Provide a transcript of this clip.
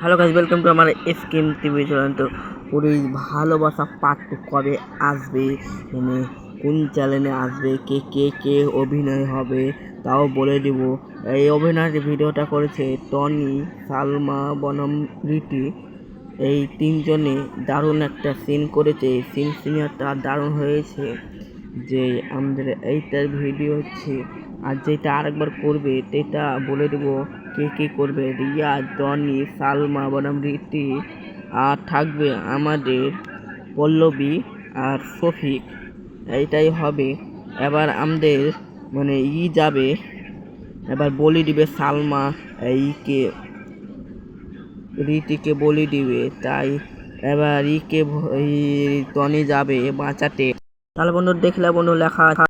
Hello guys welcome to আমার scheme TV channel তো পুরো ভালোবাসা পার্ট টু কবে আসবে? মানে কোন চ্যানেলে আসবে? কে কে কে অভিনয় হবে? তাও বলে দিব। এই অভিনয়ের ভিডিওটা করেছে টনি, সালমা, বনম, রীতি, এই তিনজনে দারুণ একটা সিন করেছে। সিন সিনিয়রটা দারুণ হয়েছে যে আমাদের এইটার ভিডিও হচ্ছে আর যেটা আরেকবার করবে, সেটা বলে দেবো কে কে করবে। রিয়া জনি সালমা, বনাম রীতি আর থাকবে আমাদের পল্লবী আর শফিক। এইটাই হবে। এবার আমাদের মানে ই যাবে। এবার বলি দিবে সালমা এইকে রীতিকে বলি দিবে। তাই এবার ইকে টনি যাবে বাঁচাতে। তাহলে বন্ধু, দেখলে বন্ধু, লেখা